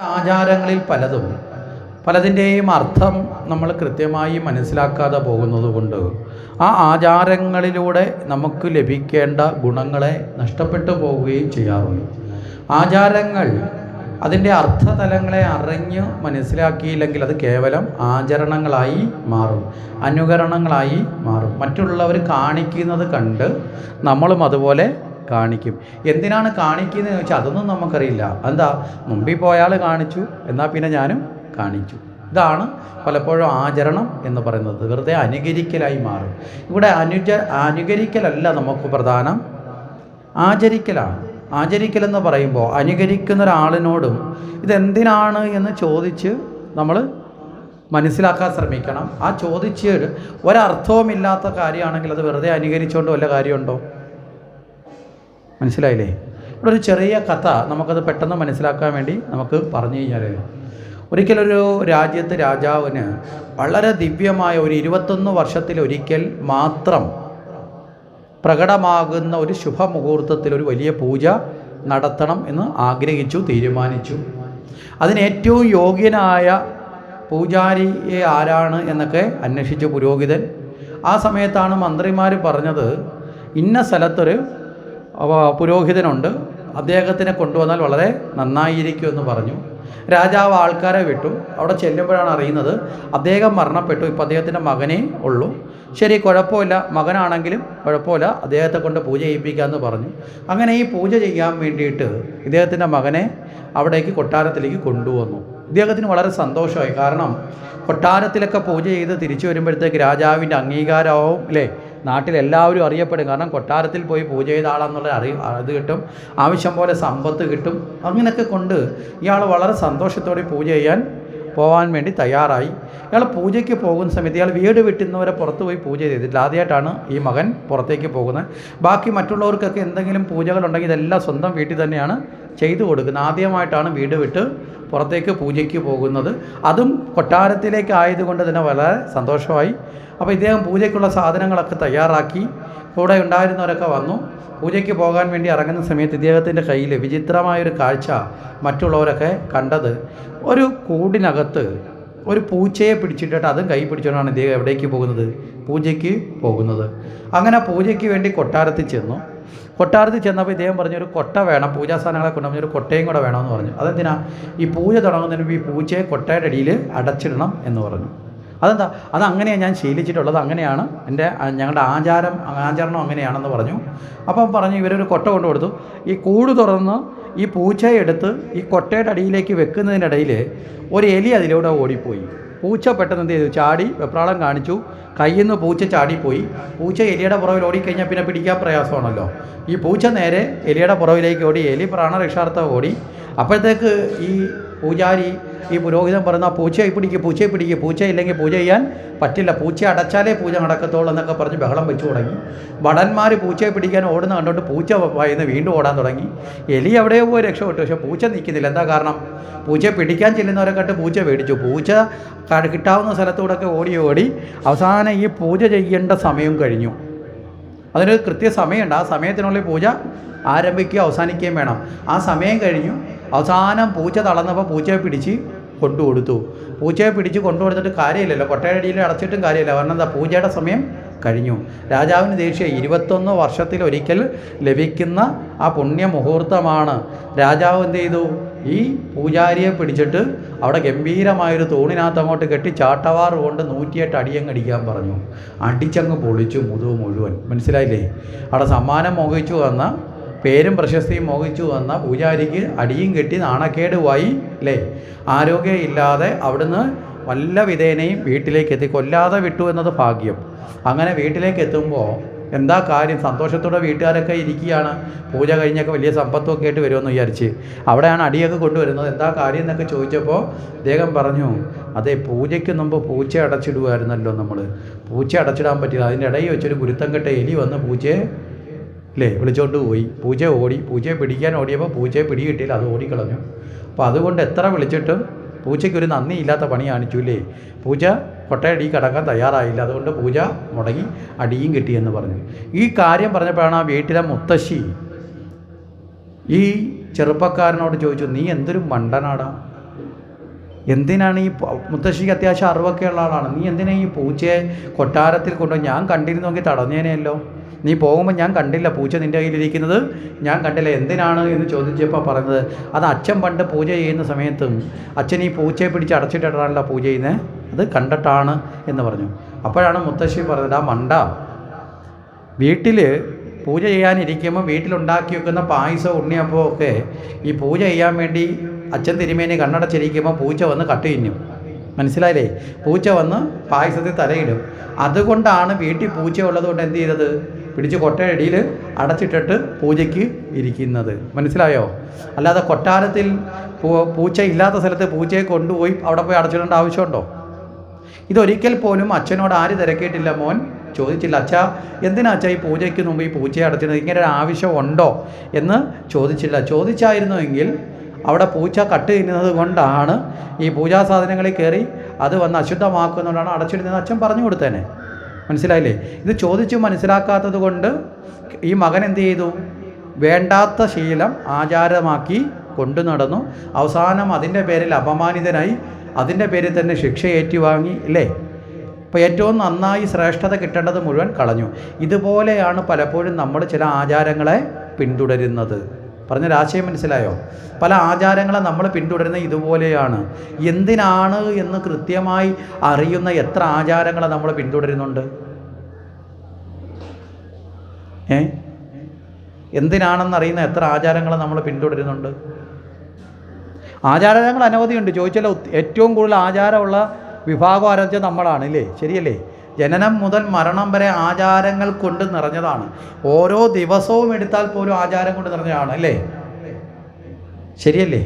ആചാരങ്ങളിൽ പലതും. പലതിന്റെയും അർത്ഥം നമ്മൾ കൃത്യമായി മനസ്സിലാക്കാതെ പോകുന്നതുകൊണ്ട് ആ ആചാരങ്ങളിലൂടെ നമുക്ക് ലഭിക്കേണ്ട ഗുണങ്ങളെ നഷ്ടപ്പെട്ടു പോവുകയും ചെയ്യാറുണ്ട്. ആചാരങ്ങൾ അതിന്റെ അർത്ഥതലങ്ങളെ അറിഞ്ഞ് മനസ്സിലാക്കിയില്ലെങ്കിൽ അത് കേവലം ആചരണങ്ങളായി മാറും അനുകരണങ്ങളായി മാറും. മറ്റുള്ളവർ കാണിക്കുന്നത് കണ്ട് നമ്മളും അതുപോലെ കാണിക്കും. എന്തിനാണ് കാണിക്കുന്നത് വെച്ചാൽ അതൊന്നും നമുക്കറിയില്ല. എന്താ മുമ്പിൽ പോയാൽ കാണിച്ചു എന്നാൽ പിന്നെ ഞാനും കാണിച്ചു. ഇതാണ് പലപ്പോഴും ആചരണം എന്ന് പറയുന്നത്. വെറുതെ അനുകരിക്കലായി മാറും. ഇവിടെ അനുജ അനുകരിക്കലല്ല നമുക്ക് പ്രധാനം. ആചരിക്കലാണ്. ആചരിക്കലെന്ന് പറയുമ്പോൾ അനുകരിക്കുന്ന ഒരാളിനോടും ഇതെന്തിനാണ് എന്ന് ചോദിച്ച് നമ്മൾ മനസ്സിലാക്കാൻ ശ്രമിക്കണം. ആ ചോദിച്ച് ഒരർത്ഥവുമില്ലാത്ത കാര്യമാണെങ്കിൽ അത് വെറുതെ അനുകരിച്ചുകൊണ്ട് വല്ല കാര്യമുണ്ടോ? മനസ്സിലായില്ലേ? ഇവിടെ ഒരു ചെറിയ കഥ നമുക്കത് പെട്ടെന്ന് മനസ്സിലാക്കാൻ വേണ്ടി നമുക്ക് പറഞ്ഞു കഴിഞ്ഞാൽ ഒരിക്കലൊരു രാജ്യത്ത് രാജാവിന് വളരെ ദിവ്യമായ ഒരു ഇരുപത്തൊന്ന് വർഷത്തിലൊരിക്കൽ മാത്രം പ്രകടമാകുന്ന ഒരു ശുഭമുഹൂർത്തത്തിൽ ഒരു വലിയ പൂജ നടത്തണം എന്ന് ആഗ്രഹിച്ചു തീരുമാനിച്ചു. അതിന് ഏറ്റവും യോഗ്യനായ പൂജാരിയെ ആരാണ് എന്നൊക്കെ അന്വേഷിച്ചു പുരോഹിതൻ. ആ സമയത്താണ് മന്ത്രിമാർ പറഞ്ഞത് ഇന്ന സ്ഥലത്തൊരു പുരോഹിതനുണ്ട്. അദ്ദേഹത്തിനെ കൊണ്ടുവന്നാൽ വളരെ നന്നായിരിക്കും എന്ന് പറഞ്ഞു. രാജാവ് ആൾക്കാരെ വിട്ടു. അവിടെ ചെല്ലുമ്പോഴാണ് അറിയുന്നത് അദ്ദേഹം മരണപ്പെട്ടു. ഇപ്പം അദ്ദേഹത്തിന്റെ മകനേ ഉള്ളൂ. ശരി കുഴപ്പമില്ല. മകനാണെങ്കിലും കുഴപ്പമില്ല. അദ്ദേഹത്തെ കൊണ്ട് പൂജ ചെയ്യിപ്പിക്കാമെന്ന് പറഞ്ഞു. അങ്ങനെ ഈ പൂജ ചെയ്യാൻ വേണ്ടിയിട്ട് ഇദ്ദേഹത്തിന്റെ മകനെ അവിടേക്ക് കൊട്ടാരത്തിലേക്ക് കൊണ്ടുവന്നു. ഇദ്ദേഹത്തിന് വളരെ സന്തോഷമായി. കാരണം കൊട്ടാരത്തിലൊക്കെ പൂജ ചെയ്ത് തിരിച്ചു വരുമ്പോഴത്തേക്ക് രാജാവിന്റെ അംഗീകാരവും അല്ലേ? നാട്ടിലെല്ലാവരും അറിയപ്പെടും. കാരണം കൊട്ടാരത്തിൽ പോയി പൂജ ചെയ്ത ആളാന്നുള്ള അറി അത് കിട്ടും. ആവശ്യം പോലെ സമ്പത്ത് കിട്ടും. അങ്ങനെയൊക്കെ കൊണ്ട് ഇയാൾ വളരെ സന്തോഷത്തോടെ പൂജ ചെയ്യാൻ പോകാൻ വേണ്ടി തയ്യാറായി. ഇയാൾ പൂജയ്ക്ക് പോകുന്ന സമയത്ത് ഇയാൾ വീട് വിട്ടുന്നവരെ പുറത്ത് പോയി പൂജ ചെയ്തിട്ടില്ല. ആദ്യമായിട്ടാണ് ഈ മകൻ പുറത്തേക്ക് പോകുന്നത്. ബാക്കി മറ്റുള്ളവർക്കൊക്കെ എന്തെങ്കിലും പൂജകളുണ്ടെങ്കിൽ ഇതെല്ലാം സ്വന്തം വീട്ടിൽ തന്നെയാണ് ചെയ്തു കൊടുക്കുന്നത്. ആദ്യമായിട്ടാണ് വീട് വിട്ട് പുറത്തേക്ക് പൂജയ്ക്ക് പോകുന്നത്. അതും കൊട്ടാരത്തിലേക്ക് ആയതുകൊണ്ട് തന്നെ വളരെ സന്തോഷമായി. അപ്പോൾ ഇദ്ദേഹം പൂജയ്ക്കുള്ള സാധനങ്ങളൊക്കെ തയ്യാറാക്കി. കൂടെ ഉണ്ടായിരുന്നവരൊക്കെ വന്നു. പൂജയ്ക്ക് പോകാൻ വേണ്ടി ഇറങ്ങുന്ന സമയത്ത് ഇദ്ദേഹത്തിന്റെ കയ്യിൽ വിചിത്രമായൊരു കാഴ്ച മറ്റുള്ളവരൊക്കെ കണ്ടത്. ഒരു കൂടിനകത്ത് ഒരു പൂച്ചയെ പിടിച്ചിട്ടിട്ട് അതും കൈ പിടിച്ചുകൊണ്ടാണ് ഇദ്ദേഹം എവിടേക്ക് പോകുന്നത്? പൂജയ്ക്ക് പോകുന്നത്. അങ്ങനെ പൂജയ്ക്ക് വേണ്ടി കൊട്ടാരത്തിൽ ചെന്നു. കൊട്ടാരത്തിൽ ചെന്നപ്പോൾ ഇദ്ദേഹം പറഞ്ഞു ഒരു കൊട്ട വേണം. പൂജാ സാധനങ്ങളെ കൊണ്ടുവന്ന് ഒരു കൊട്ടയും കൂടെ വേണമെന്ന് പറഞ്ഞു. അതെന്തിനാ? ഈ പൂജ തുടങ്ങുന്നതിന് ഈ പൂച്ചയെ കൊട്ടയുടെ അടിയിൽ അടച്ചിടണം എന്ന് പറഞ്ഞു. അതെന്താ? അത് അങ്ങനെയാണ് ഞാൻ ശീലിച്ചിട്ടുള്ളത്. അങ്ങനെയാണ് എന്റെ ഞങ്ങളുടെ ആചാരം ആചരണം അങ്ങനെയാണെന്ന് പറഞ്ഞു. അപ്പം പറഞ്ഞു ഇവരൊരു കൊട്ട കൊണ്ടു കൊടുത്തു ഈ കൂട് തുറന്ന് ഈ പൂച്ചയെ എടുത്ത് ഈ കൊട്ടയുടെ അടിയിലേക്ക് വെക്കുന്നതിനിടയിൽ ഒരു എലി അതിലൂടെ ഓടിപ്പോയി. പൂച്ച പെട്ടെന്ന് എന്ത് ചെയ്തു? ചാടി വെപ്രാളം കാണിച്ചു. കയ്യിൽ നിന്ന് പൂച്ച ചാടിപ്പോയി. പൂച്ച എലിയുടെ പുറകിൽ ഓടിക്കഴിഞ്ഞാൽ പിന്നെ പിടിക്കാൻ പ്രയാസമാണല്ലോ. ഈ പൂച്ച നേരെ എലിയുടെ പുറവിലേക്ക് ഓടി. എലി പ്രാണരക്ഷാർത്ഥം ഓടി. അപ്പോഴത്തേക്ക് ഈ പൂജാരി ഈ പുരോഹിതൻ പറഞ്ഞാൽ പൂച്ചയെ പിടിക്കുക പൂച്ചയെ പിടിക്കുക പൂച്ച ഇല്ലെങ്കിൽ പൂജ ചെയ്യാൻ പറ്റില്ല. പൂച്ച അടച്ചാലേ പൂജ നടക്കത്തുള്ളൂ എന്നൊക്കെ പറഞ്ഞ് ബഹളം വെച്ചു തുടങ്ങി. ഭടന്മാർ പൂച്ചയെ പിടിക്കാൻ ഓടുന്ന കണ്ടുകൊണ്ട് പൂച്ച വായിന്ന് വീണ്ടും ഓടാൻ തുടങ്ങി. എലി എവിടെയോ പോയി രക്ഷപ്പെട്ടു. പക്ഷേ പൂച്ച നിൽക്കുന്നില്ല. എന്താ കാരണം? പൂച്ചയെ പിടിക്കാൻ ചെല്ലുന്നവരെ കണ്ട് പൂച്ച പേടിച്ചു. പൂച്ച കിട്ടാവുന്ന സ്ഥലത്തൂടെയൊക്കെ ഓടി ഓടി അവസാനം ഈ പൂജ ചെയ്യേണ്ട സമയം കഴിഞ്ഞു. അതിനൊരു കൃത്യ സമയമുണ്ട് ആ സമയത്തിനുള്ളിൽ പൂജ ആരംഭിക്കുകയും അവസാനിക്കുകയും വേണം. ആ സമയം കഴിഞ്ഞു. അവസാനം പൂച്ച തളർന്നപ്പോൾ പൂച്ചയെ പിടിച്ച് കൊണ്ടുകൊടുത്തു. പൂച്ചയെ പിടിച്ച് കൊണ്ടുകൊടുത്തിട്ട് കാര്യമില്ലല്ലോ. കൊട്ടയടിയിൽ അടച്ചിട്ടും കാര്യമില്ല. കാരണം എന്താ? പൂജയുടെ സമയം കഴിഞ്ഞു. രാജാവിന് ദേഷ്യം. ഇരുപത്തൊന്ന് വർഷത്തിൽ ഒരിക്കൽ ലഭിക്കുന്ന ആ പുണ്യമുഹൂർത്തമാണ്. രാജാവ് എന്ത് ചെയ്തു? ഈ പൂജാരിയെ പിടിച്ചിട്ട് അവിടെ ഗംഭീരമായൊരു തൂണിനകത്ത് അങ്ങോട്ട് കെട്ടി ചാട്ടവാർ കൊണ്ട് നൂറ്റിയെട്ട് അടിയങ്ങ് അടിക്കാൻ പറഞ്ഞു. അടിച്ചങ്ങ് പൊളിച്ചു മുതുവ് മുഴുവൻ. മനസ്സിലായില്ലേ? അവിടെ സമ്മാനം മോഹിച്ചു വന്ന പേരും പ്രശസ്തിയും മോഹിച്ചു വന്ന പൂജാരിക്ക് അടിയും കെട്ടി നാണക്കേടുമായി അല്ലേ ആരോഗ്യമില്ലാതെ അവിടുന്ന് വല്ല വിധേനയും വീട്ടിലേക്ക് എത്തി കൊല്ലാതെ വിട്ടു എന്നത് ഭാഗ്യം. അങ്ങനെ വീട്ടിലേക്ക് എത്തുമ്പോൾ എന്താ കാര്യം? സന്തോഷത്തോടെ വീട്ടുകാരൊക്കെ ഇരിക്കുകയാണ്. പൂജ കഴിഞ്ഞൊക്കെ വലിയ സമ്പത്തൊക്കെ ആയിട്ട് വരുമെന്ന് വിചാരിച്ച്. അവിടെയാണ് അടിയൊക്കെ കൊണ്ടുവരുന്നത്. എന്താ കാര്യം എന്നൊക്കെ ചോദിച്ചപ്പോൾ അദ്ദേഹം പറഞ്ഞു അതെ പൂജയ്ക്ക് മുമ്പ് പൂച്ച അടച്ചിടുമായിരുന്നല്ലോ നമ്മൾ പൂച്ച അടച്ചിടാൻ പറ്റില്ല. അതിന്റെ ഇടയിൽ വെച്ചൊരു ഗുരുത്തം കെട്ട എലി വന്ന് പൂച്ചയെ അല്ലേ വിളിച്ചോണ്ട് പോയി. പൂച്ച ഓടി. പൂച്ചയെ പിടിക്കാൻ ഓടിയപ്പോൾ പൂച്ചയെ പിടികിട്ടിയില്ല അത് ഓടിക്കളഞ്ഞു. അപ്പോൾ അതുകൊണ്ട് എത്ര വിളിച്ചിട്ടും പൂച്ചയ്ക്കൊരു നന്ദി ഇല്ലാത്ത പണി കാണിച്ചു അല്ലേ പൂച്ച കൊട്ടയടി കടക്കാൻ തയ്യാറായില്ല. അതുകൊണ്ട് പൂജ മുടങ്ങി അടിയും കിട്ടിയെന്ന് പറഞ്ഞു. ഈ കാര്യം പറഞ്ഞപ്പോഴാണ് ആ വീട്ടിലെ മുത്തശ്ശി ഈ ചെറുപ്പക്കാരനോട് ചോദിച്ചു നീ എന്തൊരു മണ്ടനാടാ? എന്തിനാണ് ഈ മുത്തശ്ശിക്ക് അത്യാവശ്യം അറിവൊക്കെ ഉള്ള ആളാണ്. നീ എന്തിനാണ് ഈ പൂച്ചയെ കൊട്ടാരത്തിൽ കൊണ്ടുപോയി? ഞാൻ കണ്ടിരുന്നു നോക്കി തടഞ്ഞേനെയല്ലോ. നീ പോകുമ്പോൾ ഞാൻ കണ്ടില്ല പൂച്ച നിന്റെ കയ്യിലിരിക്കുന്നത്. ഞാൻ കണ്ടില്ല എന്തിനാണ് എന്ന് ചോദിച്ചപ്പോൾ പറഞ്ഞത് അത് അച്ഛൻ പണ്ട് പൂജ ചെയ്യുന്ന സമയത്തും അച്ഛൻ ഈ പൂച്ചയെ പിടിച്ച് അടച്ചിട്ടിട്ടാണല്ലോ പൂജ ചെയ്യുന്നത് അത് കണ്ടിട്ടാണ് എന്ന് പറഞ്ഞു. അപ്പോഴാണ് മുത്തശ്ശി പറഞ്ഞത് ആ മണ്ട വീട്ടിൽ പൂജ ചെയ്യാനിരിക്കുമ്പോൾ വീട്ടിലുണ്ടാക്കി വെക്കുന്ന പായസം ഉണ്ണിയപ്പവും ഒക്കെ ഈ പൂജ ചെയ്യാൻ വേണ്ടി അച്ഛൻ തിരുമേനി കണ്ണടച്ചിരിക്കുമ്പോൾ പൂച്ച വന്ന് കട്ട് തിന്നും മനസ്സിലായില്ലേ? പൂച്ച വന്ന് പായസത്തിൽ തലയിടും. അതുകൊണ്ടാണ് വീട്ടിൽ പൂച്ച ഉള്ളതുകൊണ്ട് എന്ത് ചെയ്തത്? പിടിച്ച് കൊട്ടയടിയിൽ അടച്ചിട്ടിട്ട് പൂജയ്ക്ക് ഇരിക്കുന്നത്. മനസ്സിലായോ? അല്ലാതെ കൊട്ടാരത്തിൽ പൂച്ച ഇല്ലാത്ത സ്ഥലത്ത് പൂച്ചയെ കൊണ്ടുപോയി അവിടെ പോയി അടച്ചിടേണ്ട ആവശ്യമുണ്ടോ? ഇതൊരിക്കൽ പോലും അച്ഛനോട് ആര് തിരക്കിയിട്ടില്ല മോൻ? ചോദിച്ചില്ല. അച്ഛാ എന്തിനാ അച്ഛാ ഈ പൂജയ്ക്ക് മുമ്പ് ഈ പൂച്ചയെ അടച്ചിടുന്നത്? ഇങ്ങനെ ഒരു ആവശ്യം ഉണ്ടോ എന്ന് ചോദിച്ചില്ല. ചോദിച്ചായിരുന്നുവെങ്കിൽ അവിടെ പൂച്ച കട്ട് തിന്നുന്നത് കൊണ്ടാണ് ഈ പൂജാ സാധനങ്ങളിൽ കയറി അത് വന്ന് അശുദ്ധമാക്കുന്നതുകൊണ്ടാണ് അടച്ചിടുന്നത് അച്ഛൻ പറഞ്ഞു കൊടുത്തേനെ. മനസ്സിലായില്ലേ? ഇത് ചോദിച്ചു മനസ്സിലാക്കാത്തത് കൊണ്ട് ഈ മകൻ എന്ത് ചെയ്തു? വേണ്ടാത്ത ശീലം ആചാരമാക്കി കൊണ്ടു നടന്നു. അവസാനം അതിന്റെ പേരിൽ അപമാനിതനായി അതിന്റെ പേരിൽ തന്നെ ശിക്ഷ ഏറ്റുവാങ്ങി ഇല്ലേ? അപ്പോൾ ഏറ്റവും നന്നായി ശ്രേഷ്ഠത കിട്ടേണ്ടത് മുഴുവൻ കളഞ്ഞു. ഇതുപോലെയാണ് പലപ്പോഴും നമ്മൾ ചില ആചാരങ്ങളെ പിന്തുടരുന്നത്. പറഞ്ഞ ആശയം മനസ്സിലായോ? പല ആചാരങ്ങളെ നമ്മൾ പിന്തുടരുന്നത് ഇതുപോലെയാണ്. എന്തിനാണ് എന്ന് കൃത്യമായി അറിയുന്ന എത്ര ആചാരങ്ങളെ നമ്മൾ പിന്തുടരുന്നുണ്ട്? ഏ? എന്തിനാണെന്ന് അറിയുന്ന എത്ര ആചാരങ്ങളെ നമ്മൾ പിന്തുടരുന്നുണ്ട്? ആചാരങ്ങൾ അനവധിയുണ്ട്. ചോദിച്ചാൽ ഏറ്റവും കൂടുതൽ ആചാരമുള്ള വിഭാഗം ആരംഭിച്ചത് നമ്മളാണ് ഇല്ലേ? ശരിയല്ലേ? ജനനം മുതൽ മരണം വരെ ആചാരങ്ങൾ കൊണ്ട് നിറഞ്ഞതാണ്. ഓരോ ദിവസവും എടുത്താൽ പോലും ആചാരം കൊണ്ട് നിറഞ്ഞതാണ് അല്ലേ? ശരിയല്ലേ?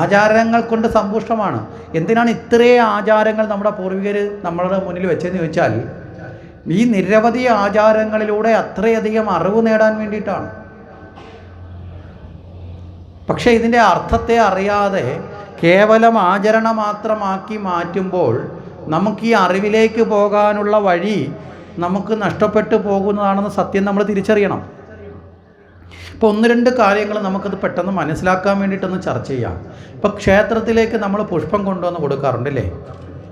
ആചാരങ്ങൾ കൊണ്ട് സമ്പുഷ്ടമാണ്. എന്തിനാണ് ഇത്രയും ആചാരങ്ങൾ നമ്മുടെ പൂർവികർ നമ്മളുടെ മുന്നിൽ വെച്ചതെന്ന് ചോദിച്ചാൽ ഈ നിരവധി ആചാരങ്ങളിലൂടെ അത്രയധികം അറിവ് നേടാൻ വേണ്ടിയിട്ടാണ്. പക്ഷേ ഇതിന്റെ അർത്ഥത്തെ അറിയാതെ കേവലം ആചരണം മാത്രമാക്കി മാറ്റുമ്പോൾ നമുക്ക് ഈ അറിവിലേക്ക് പോകാനുള്ള വഴി നമുക്ക് നഷ്ടപ്പെട്ടു പോകുന്നതാണെന്ന് സത്യം നമ്മൾ തിരിച്ചറിയണം. ഇപ്പോൾ ഒന്ന് രണ്ട് കാര്യങ്ങൾ നമുക്കത് പെട്ടെന്ന് മനസ്സിലാക്കാൻ വേണ്ടിയിട്ടൊന്ന് ചർച്ച ചെയ്യാം. ഇപ്പോൾ ക്ഷേത്രത്തിലേക്ക് നമ്മൾ പുഷ്പം കൊണ്ടുവന്ന് കൊടുക്കാറുണ്ടല്ലേ?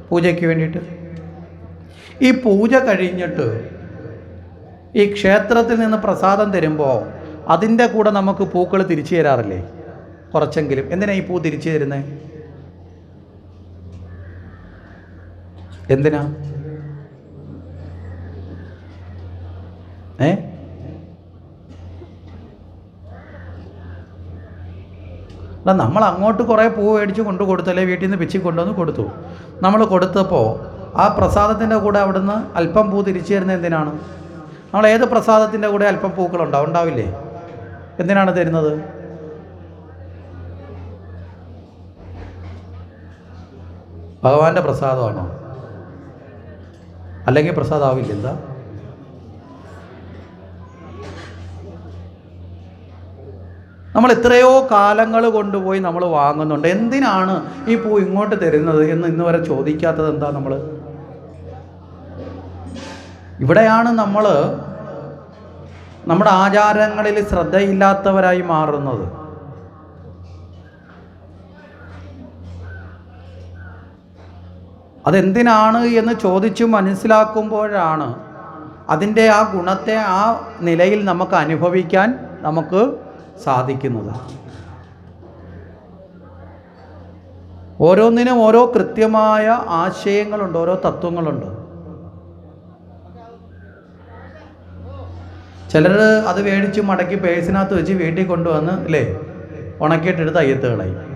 പൂജയ്ക്ക് വേണ്ടിയിട്ട്. ഈ പൂജ കഴിഞ്ഞിട്ട് ഈ ക്ഷേത്രത്തിൽ നിന്ന് പ്രസാദം തരുമ്പോൾ അതിന്റെ കൂടെ നമുക്ക് പൂക്കൾ തിരിച്ചു തരാറില്ലേ? കുറച്ചെങ്കിലും. എന്തിനാണ് ഈ പൂ തിരിച്ചു തരുന്നത് എന്തിനാ? ഏ? അല്ല നമ്മൾ അങ്ങോട്ട് കുറേ പൂ മേടിച്ച് കൊണ്ടു കൊടുത്തല്ലേ? വീട്ടിൽ നിന്ന് പിച്ചി കൊണ്ടുവന്ന് കൊടുത്തു. നമ്മൾ കൊടുത്തപ്പോൾ ആ പ്രസാദത്തിന്റെ കൂടെ അവിടുന്ന് അല്പം പൂ തിരിച്ചു തരുന്നത് എന്തിനാണ്? നമ്മൾ ഏത് പ്രസാദത്തിന്റെ കൂടെ അല്പം പൂക്കളുണ്ടാവും ഉണ്ടാവില്ലേ? എന്തിനാണ് തരുന്നത്? ഭഗവാന്റെ പ്രസാദമാണോ? അല്ലെങ്കിൽ പ്രസാദ് ആവില്ല എന്താ? നമ്മൾ എത്രയോ കാലങ്ങൾ കൊണ്ടുപോയി നമ്മൾ വാങ്ങുന്നുണ്ട്. എന്തിനാണ് ഈ പൂ ഇങ്ങോട്ട് തരുന്നത് എന്ന് ഇന്ന് വരെ ചോദിക്കാത്തത് എന്താ നമ്മൾ? ഇവിടെയാണ് നമ്മൾ നമ്മുടെ ആചാരങ്ങളിൽ ശ്രദ്ധയില്ലാത്തവരായി മാറുന്നത്. അതെന്തിനാണ് എന്ന് ചോദിച്ചു മനസ്സിലാക്കുമ്പോഴാണ് അതിന്റെ ആ ഗുണത്തെ ആ നിലയിൽ നമുക്ക് അനുഭവിക്കാൻ നമുക്ക് സാധിക്കുന്നത്. ഓരോന്നിനും ഓരോ കൃത്യമായ ആശയങ്ങളുണ്ട് ഓരോ തത്വങ്ങളുണ്ട്. ചിലർ അത് മേടിച്ച് മടക്കി പേഴ്സിനകത്ത് വെച്ച് വീട്ടിൽ കൊണ്ടുവന്ന് അല്ലേ ഉണക്കിയിട്ടെടുത്ത് അയ്യത്ത് കളയും.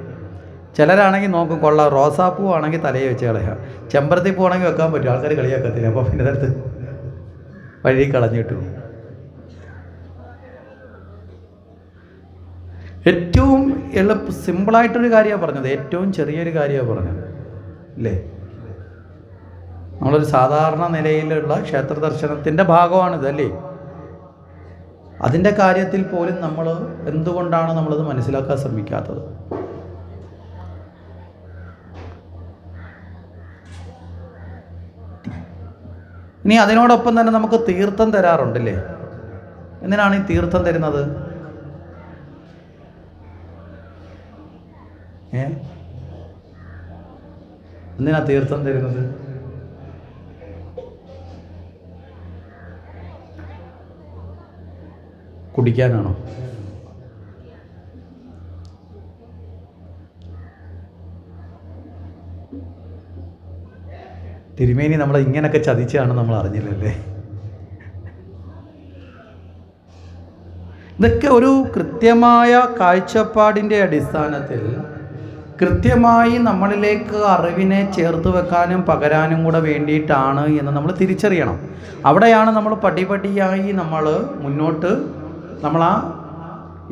ചിലരാണെങ്കിൽ നോക്കും കൊള്ളാം. റോസാപ്പൂ ആണെങ്കിൽ തലയെ വെച്ച് കളയാം. ചെമ്പരത്തി പൂവാണെങ്കിൽ വെക്കാൻ പറ്റും. ആൾക്കാർ കളിയാക്കത്തില്ല. അപ്പോൾ പിന്നെ അടുത്ത് വഴി കളഞ്ഞിട്ടു ഏറ്റവും എളുപ്പ സിമ്പിളായിട്ടൊരു കാര്യമാണ് പറഞ്ഞത്. ഏറ്റവും ചെറിയൊരു കാര്യമാണ് പറഞ്ഞത്. അല്ലേ നമ്മളൊരു സാധാരണ നിലയിലുള്ള ക്ഷേത്ര ദർശനത്തിന്റെ ഭാഗമാണിത് അല്ലേ? അതിന്റെ കാര്യത്തിൽ പോലും നമ്മൾ എന്തുകൊണ്ടാണ് നമ്മളത് മനസ്സിലാക്കാൻ ശ്രമിക്കാത്തത്? ഇനി അതിനോടൊപ്പം തന്നെ നമുക്ക് തീർത്ഥം തരാറുണ്ടല്ലേ? എന്തിനാണ് ഈ തീർത്ഥം തരുന്നത്? ഏ? എന്തിനാ തീർത്ഥം തരുന്നത്? കുടിക്കാനാണോ? തിരുമേനി നമ്മളെ ഇങ്ങനെയൊക്കെ ചതിച്ചാണ് നമ്മൾ അറിഞ്ഞില്ലല്ലേ? ഇതൊക്കെ ഒരു കൃത്യമായ കാഴ്ചപ്പാടിന്റെ അടിസ്ഥാനത്തിൽ കൃത്യമായി നമ്മളിലേക്ക് അറിവിനെ ചേർത്ത് വെക്കാനും പകരാനും കൂടെ വേണ്ടിയിട്ടാണ് എന്ന് നമ്മൾ തിരിച്ചറിയണം. അവിടെയാണ് നമ്മൾ പടിപടിയായി നമ്മൾ മുന്നോട്ട് നമ്മൾ ആ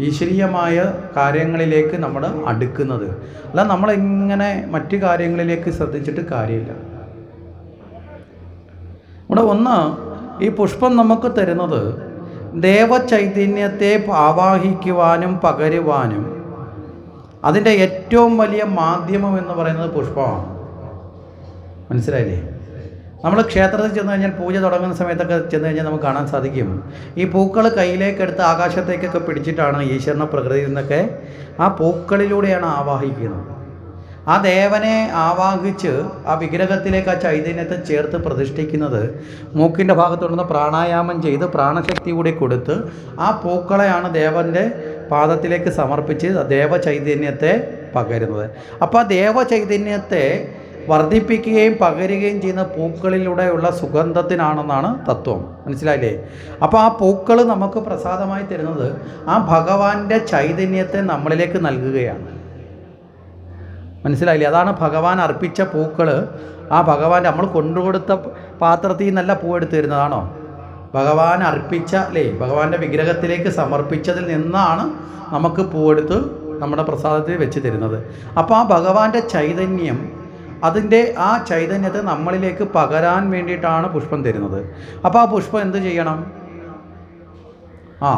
ഈശ്വരീയമായ കാര്യങ്ങളിലേക്ക് നമ്മൾ അടുക്കുന്നത്. അല്ല നമ്മളിങ്ങനെ മറ്റു കാര്യങ്ങളിലേക്ക് ശ്രദ്ധിച്ചിട്ട് കാര്യമില്ല. ഇവിടെ ഒന്ന് ഈ പുഷ്പം നമുക്ക് തരുന്നത് ദേവചൈതന്യത്തെ ആവാഹിക്കുവാനും പകരുവാനും. അതിന്റെ ഏറ്റവും വലിയ മാധ്യമം എന്ന് പറയുന്നത് പുഷ്പമാണ്. മനസ്സിലായില്ലേ? നമ്മൾ ക്ഷേത്രത്തിൽ ചെന്ന് കഴിഞ്ഞാൽ പൂജ തുടങ്ങുന്ന സമയത്തൊക്കെ ചെന്ന് കഴിഞ്ഞാൽ നമുക്ക് കാണാൻ സാധിക്കും. ഈ പൂക്കൾ കയ്യിലേക്കെടുത്ത് ആകാശത്തേക്കൊക്കെ പിടിച്ചിട്ടാണ് ഈശ്വരനെ പ്രകൃതിയിൽ നിന്നൊക്കെ ആ പൂക്കളിലൂടെയാണ് ആവാഹിക്കുന്നത്. ആ ദേവനെ ആവാഹിച്ച് ആ വിഗ്രഹത്തിലേക്ക് ആ ചൈതന്യത്തെ ചേർത്ത് പ്രതിഷ്ഠിക്കുന്നത് മൂക്കിന്റെ ഭാഗത്തുനിന്ന് പ്രാണായാമം ചെയ്ത് പ്രാണശക്തി കൂടി കൊടുത്ത് ആ പൂക്കളെയാണ് ദേവന്റെ പാദത്തിലേക്ക് സമർപ്പിച്ച് ദേവചൈതന്യത്തെ പകരുന്നത്. അപ്പോൾ ആ ദേവചൈതന്യത്തെ വർദ്ധിപ്പിക്കുകയും പകരുകയും ചെയ്യുന്ന പൂക്കളിലൂടെയുള്ള സുഗന്ധത്തിനാണെന്നാണ് തത്വം. മനസ്സിലായില്ലേ? അപ്പോൾ ആ പൂക്കൾ നമുക്ക് പ്രസാദമായി തരുന്നത് ആ ഭഗവാന്റെ ചൈതന്യത്തെ നമ്മളിലേക്ക് നൽകുകയാണ്. മനസ്സിലായില്ലേ? അതാണ് ഭഗവാൻ അർപ്പിച്ച പൂക്കൾ ആ ഭഗവാൻ നമ്മൾ കൊണ്ടുകൊടുത്ത പാത്രത്തിൽ നിന്നല്ല പൂവെടുത്ത് തരുന്നതാണോ? ഭഗവാൻ അർപ്പിച്ച അല്ലേ? ഭഗവാന്റെ വിഗ്രഹത്തിലേക്ക് സമർപ്പിച്ചതിൽ നിന്നാണ് നമുക്ക് പൂവെടുത്ത് നമ്മുടെ പ്രസാദത്തിൽ വെച്ച് തരുന്നത്. അപ്പോൾ ആ ഭഗവാന്റെ ചൈതന്യം അതിന്റെ ആ ചൈതന്യത്തെ നമ്മളിലേക്ക് പകരാൻ വേണ്ടിയിട്ടാണ് പുഷ്പം തരുന്നത്. അപ്പോൾ ആ പുഷ്പം എന്ത് ചെയ്യണം? ആ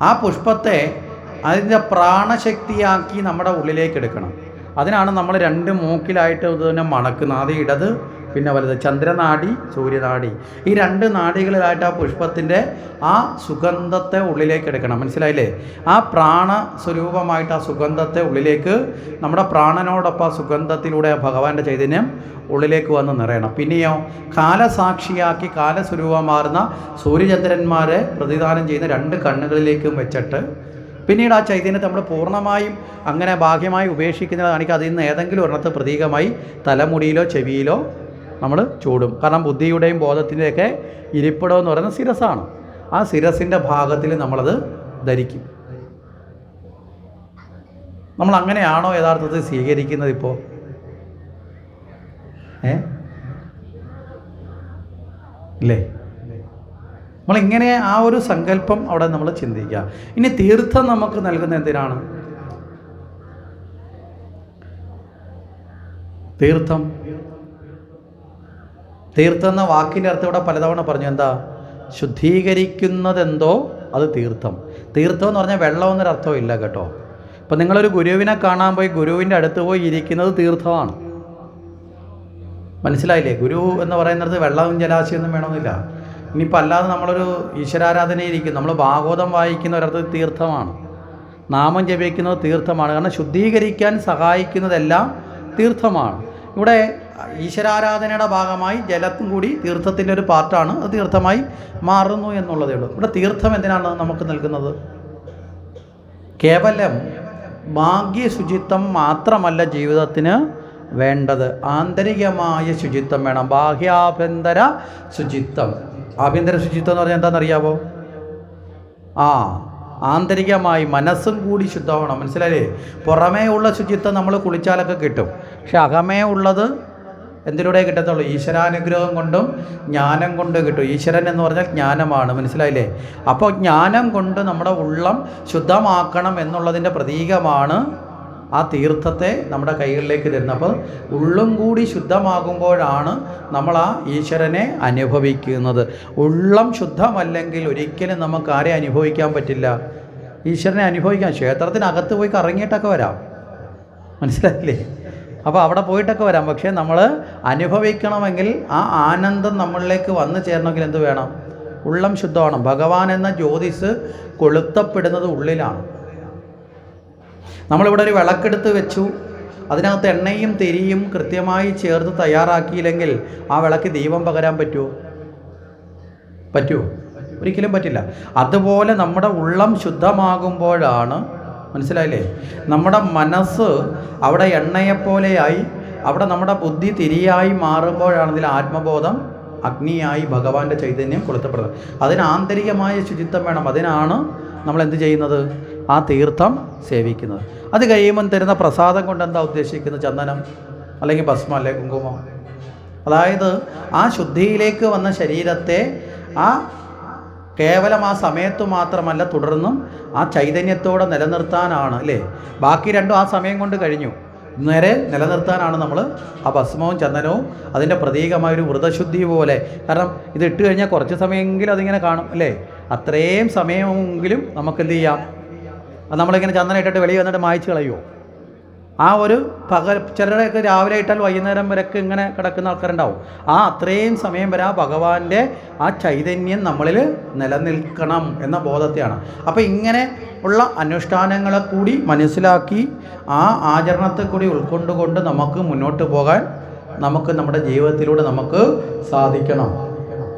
ആ പുഷ്പത്തെ അതിന്റെ പ്രാണശക്തിയാക്കി നമ്മുടെ ഉള്ളിലേക്ക് എടുക്കണം. അതിനാണ് നമ്മൾ രണ്ട് മൂക്കിലായിട്ട് ഇത് തന്നെ മണക്കുന്നത്. ആദ്യം ഇടത് പിന്നെ വലുത്. ചന്ദ്രനാടി സൂര്യനാടി. ഈ രണ്ട് നാടികളിലായിട്ട് ആ പുഷ്പത്തിന്റെ ആ സുഗന്ധത്തെ ഉള്ളിലേക്ക് എടുക്കണം. മനസ്സിലായില്ലേ? ആ പ്രാണ സ്വരൂപമായിട്ട് ആ സുഗന്ധത്തെ ഉള്ളിലേക്ക് നമ്മുടെ പ്രാണനോടൊപ്പം ആ സുഗന്ധത്തിലൂടെ ആ ഭഗവാന്റെ ചൈതന്യം ഉള്ളിലേക്ക് വന്ന് നിറയണം. പിന്നെയോ കാലസാക്ഷിയാക്കി കാലസ്വരൂപം മാറുന്ന സൂര്യചന്ദ്രന്മാരെ പ്രതിദാനം ചെയ്യുന്ന രണ്ട് കണ്ണുകളിലേക്കും വെച്ചിട്ട് പിന്നീട് ആ ചൈതന്യത്തെ നമ്മൾ പൂർണമായും അങ്ങനെ ബാഹ്യമായി ഉപേക്ഷിക്കുന്നതാണെങ്കിൽ അതിൽ നിന്ന് ഏതെങ്കിലും ഒരെണ്ണത്തെ പ്രതീകമായി തലമുടിയിലോ ചെവിയിലോ നമ്മൾ ചൂടും. കാരണം ബുദ്ധിയുടെയും ബോധത്തിന്റെയൊക്കെ ഇരിപ്പിടം എന്ന് പറയുന്നത് ശിരസാണ്. ആ ശിരസിന്റെ ഭാഗത്തിൽ നമ്മളത് ധരിക്കും. നമ്മൾ അങ്ങനെയാണോ യഥാർത്ഥത്തിൽ സ്വീകരിക്കുന്നത് ഇപ്പോൾ ഏ? ഇല്ലേ? നമ്മളിങ്ങനെ ആ ഒരു സങ്കല്പം അവിടെ നമ്മൾ ചിന്തിക്കുക. ഇനി തീർത്ഥം നമുക്ക് നൽകുന്ന എന്തിനാണ്? തീർത്ഥം. തീർത്ഥം എന്ന വാക്കിന്റെ അർത്ഥം ഇവിടെ പലതവണ പറഞ്ഞു. എന്താ? ശുദ്ധീകരിക്കുന്നതെന്തോ? അത് തീർത്ഥം. തീർത്ഥം എന്ന് പറഞ്ഞാൽ വെള്ളം എന്നൊരു അർത്ഥം ഇല്ല കേട്ടോ. ഇപ്പം നിങ്ങളൊരു ഗുരുവിനെ കാണാൻ പോയി ഗുരുവിന്റെ അടുത്ത് പോയി ഇരിക്കുന്നത് തീർത്ഥമാണ്. മനസ്സിലായില്ലേ? ഗുരു എന്ന് പറയുന്നത് വെള്ളവും ജലാശയമൊന്നും വേണമെന്നില്ല. ഇനിയിപ്പോൾ അല്ലാതെ നമ്മളൊരു ഈശ്വരാരാധനയിരിക്കും നമ്മൾ ഭാഗവതം വായിക്കുന്ന ഒരിടത്ത് തീർത്ഥമാണ്. നാമം ജപിക്കുന്നത് തീർത്ഥമാണ്. കാരണം ശുദ്ധീകരിക്കാൻ സഹായിക്കുന്നതെല്ലാം തീർത്ഥമാണ്. ഇവിടെ ഈശ്വരാരാധനയുടെ ഭാഗമായി ജലത്തും കൂടി തീർത്ഥത്തിന്റെ ഒരു പാർട്ടാണ്. അത് തീർത്ഥമായി മാറുന്നു എന്നുള്ളതേ ഉള്ളൂ. ഇവിടെ തീർത്ഥം എന്തിനാണ് നമുക്ക് നൽകുന്നത്? കേവലം ഭാഗ്യശുചിത്വം മാത്രമല്ല ജീവിതത്തിന് വേണ്ടത്. ആന്തരികമായ ശുചിത്വം വേണം. ബാഹ്യാഭ്യന്തര ശുചിത്വം. ആഭ്യന്തര ശുചിത്വം എന്ന് പറഞ്ഞാൽ എന്താണെന്നറിയാവോ? ആ ആന്തരികമായി മനസ്സും കൂടി ശുദ്ധമാവണം. മനസ്സിലായില്ലേ? പുറമേ ഉള്ള ശുചിത്വം നമ്മൾ കുളിച്ചാലൊക്കെ കിട്ടും. പക്ഷെ അകമേ ഉള്ളത് എന്തിലൂടെ കിട്ടത്തുള്ളൂ? ഈശ്വരാനുഗ്രഹം കൊണ്ടും ജ്ഞാനം കൊണ്ട് കിട്ടും. ഈശ്വരൻ എന്ന് പറഞ്ഞാൽ ജ്ഞാനമാണ്. മനസ്സിലായില്ലേ? അപ്പോൾ ജ്ഞാനം കൊണ്ട് നമ്മുടെ ഉള്ളം ശുദ്ധമാക്കണം എന്നുള്ളതിന്റെ പ്രതീകമാണ് ആ തീർത്ഥത്തെ നമ്മുടെ കൈകളിലേക്ക് തരുന്നത്. അപ്പോൾ ഉള്ളും കൂടി ശുദ്ധമാകുമ്പോഴാണ് നമ്മൾ ആ ഈശ്വരനെ അനുഭവിക്കുന്നത്. ഉള്ളം ശുദ്ധമല്ലെങ്കിൽ ഒരിക്കലും നമുക്ക് ആരെ അനുഭവിക്കാൻ പറ്റില്ല. ഈശ്വരനെ അനുഭവിക്കാൻ ക്ഷേത്രത്തിനകത്ത് പോയി കറങ്ങിയിട്ടൊക്കെ വരാം. മനസ്സിലായില്ലേ? അപ്പോൾ അവിടെ പോയിട്ടൊക്കെ വരാം. പക്ഷേ നമ്മൾ അനുഭവിക്കണമെങ്കിൽ ആ ആനന്ദം നമ്മളിലേക്ക് വന്നു ചേരണമെങ്കിൽ എന്ത് വേണം? ഉള്ളം ശുദ്ധമാണ്. ഭഗവാൻ എന്ന ജ്യോതിസ് കൊളുത്തപ്പെടുന്നത് ഉള്ളിലാണ്. നമ്മളിവിടെ ഒരു വിളക്കെടുത്ത് വെച്ചു. അതിനകത്ത് എണ്ണയും തിരിയും കൃത്യമായി ചേർത്ത് തയ്യാറാക്കിയില്ലെങ്കിൽ ആ വിളക്ക് ദീപം പകരാൻ പറ്റുമോ? പറ്റുമോ? ഒരിക്കലും പറ്റില്ല. അതുപോലെ നമ്മുടെ ഉള്ളം ശുദ്ധമാകുമ്പോഴാണ് മനസ്സിലായില്ലേ? നമ്മുടെ മനസ്സ് അവിടെ എണ്ണയെപ്പോലെയായി അവിടെ നമ്മുടെ ബുദ്ധി തിരിയായി മാറുമ്പോഴാണ് ഇതിൽ ആത്മബോധം അഗ്നിയായി ഭഗവാന്റെ ചൈതന്യം കൊളുത്തപ്പെടുന്നത്. അതിന് ആന്തരികമായ ശുചിത്വം വേണം. അതിനാണ് നമ്മൾ എന്ത് ചെയ്യുന്നത്? ആ തീർത്ഥം സേവിക്കുന്നത്. അത് കഴിയുമ്പം തരുന്ന പ്രസാദം കൊണ്ട് എന്താ ഉദ്ദേശിക്കുന്നത്? ചന്ദനം അല്ലെങ്കിൽ ഭസ്മം അല്ലെങ്കിൽ കുങ്കുമം. അതായത് ആ ശുദ്ധിയിലേക്ക് വന്ന ശരീരത്തെ ആ കേവലം ആ സമയത്ത് മാത്രമല്ല തുടർന്നും ആ ചൈതന്യത്തോടെ നിലനിർത്താനാണ് അല്ലേ? ബാക്കി രണ്ടും ആ സമയം കൊണ്ട് കഴിഞ്ഞു. നേരെ നിലനിർത്താനാണ് നമ്മൾ ആ ഭസ്മവും ചന്ദനവും അതിന്റെ പ്രതീകമായൊരു വ്രതശുദ്ധി പോലെ. കാരണം ഇത് ഇട്ട് കഴിഞ്ഞാൽ കുറച്ച് സമയമെങ്കിലും അതിങ്ങനെ കാണും അല്ലേ? അത്രയും സമയമെങ്കിലും നമുക്ക് എന്ത് ചെയ്യാം? അത് നമ്മളിങ്ങനെ ചന്ദനം ഇട്ടിട്ട് വെളിയിൽ വന്നിട്ട് മായ്ച്ച് കളയുമോ ആ ഒരു പകൽ ചിലരുടെയൊക്കെ രാവിലെ ഇട്ടാൽ വൈകുന്നേരം വരെയൊക്കെ ഇങ്ങനെ കിടക്കുന്ന ആൾക്കാരുണ്ടാവും. ആ അത്രയും സമയം വരെ ആ ഭഗവാന്റെ ആ ചൈതന്യം നമ്മളിൽ നിലനിൽക്കണം എന്ന ബോധത്തെയാണ്. അപ്പോൾ ഇങ്ങനെ ഉള്ള അനുഷ്ഠാനങ്ങളെ കൂടി മനസ്സിലാക്കി ആ ആചരണത്തെ കൂടി ഉൾക്കൊണ്ടുകൊണ്ട് നമുക്ക് മുന്നോട്ട് പോകാൻ നമുക്ക് നമ്മുടെ ജീവിതത്തിലൂടെ നമുക്ക് സാധിക്കണം.